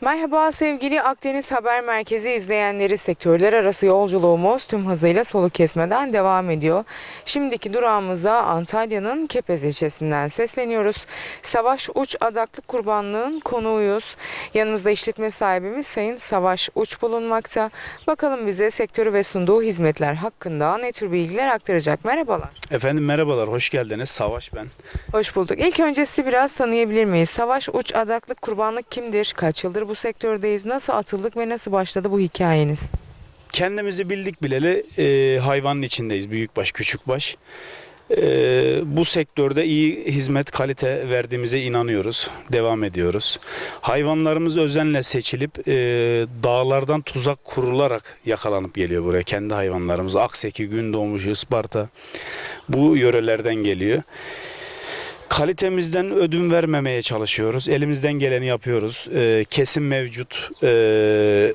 Merhaba sevgili Akdeniz Haber Merkezi izleyenleri sektörler arası yolculuğumuz tüm hızıyla soluk kesmeden devam ediyor. Şimdiki durağımıza Antalya'nın Kepez ilçesinden sesleniyoruz. Savaş Uç Adaklık Kurbanlığı'nın konuğuyuz. Yanımızda işletme sahibimiz Sayın Savaş Uç bulunmakta. Bakalım bize sektörü ve sunduğu hizmetler hakkında ne tür bilgiler aktaracak. Merhabalar. Efendim merhabalar, hoş geldiniz. Savaş ben. Hoş bulduk. İlk önce sizi biraz tanıyabilir miyiz? Savaş Uç Adaklık Kurbanlık kimdir? Kaç yıldır bu sektördeyiz? Nasıl atıldık ve nasıl başladı bu hikayeniz? Kendimizi bildik bileli e, hayvanın içindeyiz. Büyükbaş, küçükbaş. E, bu sektörde iyi hizmet, kalite verdiğimize inanıyoruz. Devam ediyoruz. Hayvanlarımız özenle seçilip e, dağlardan tuzak kurularak yakalanıp geliyor buraya. Kendi hayvanlarımız. Akseki, Gündoğmuş, Isparta bu yörelerden geliyor. Kalitemizden ödün vermemeye çalışıyoruz. Elimizden geleni yapıyoruz. Ee, kesim mevcut. Ee,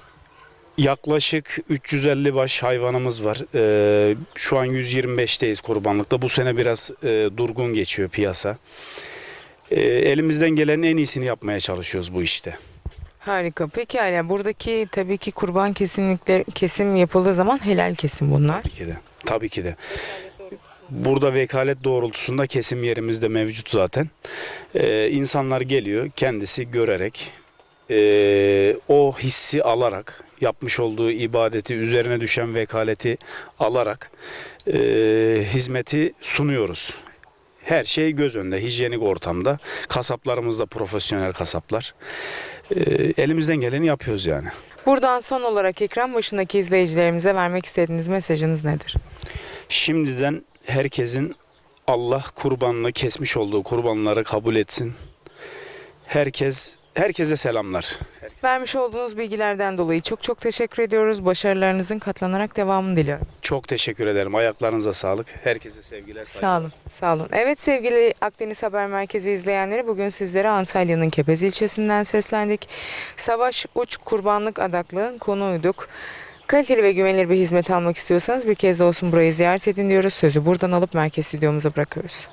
yaklaşık 350 baş hayvanımız var. Ee, şu an 125'teyiz kurbanlıkta. Bu sene biraz e, durgun geçiyor piyasa. Ee, elimizden gelenin en iyisini yapmaya çalışıyoruz bu işte. Harika. Peki yani buradaki tabii ki kurban kesinlikle kesim yapıldığı zaman helal kesim bunlar. Tabii ki de. Tabii ki de. Burada vekalet doğrultusunda kesim yerimiz de mevcut zaten. Ee, insanlar geliyor kendisi görerek ee, o hissi alarak yapmış olduğu ibadeti üzerine düşen vekaleti alarak ee, hizmeti sunuyoruz. Her şey göz önünde, hijyenik ortamda. Kasaplarımız da profesyonel kasaplar. Ee, elimizden geleni yapıyoruz yani. Buradan son olarak ekran başındaki izleyicilerimize vermek istediğiniz mesajınız nedir? Şimdiden herkesin Allah kurbanını kesmiş olduğu kurbanları kabul etsin. Herkes herkese selamlar. Vermiş olduğunuz bilgilerden dolayı çok çok teşekkür ediyoruz. Başarılarınızın katlanarak devamını diliyorum. Çok teşekkür ederim. Ayaklarınıza sağlık. Herkese sevgiler, saygılar. Sağ olun. Sağ olun. Evet sevgili Akdeniz Haber Merkezi izleyenleri bugün sizlere Antalya'nın Kepez ilçesinden seslendik. Savaş Uç Kurbanlık Adaklığın konuğuyduk. Kaliteli ve güvenilir bir hizmet almak istiyorsanız bir kez de olsun burayı ziyaret edin diyoruz. Sözü buradan alıp merkez stüdyomuza bırakıyoruz.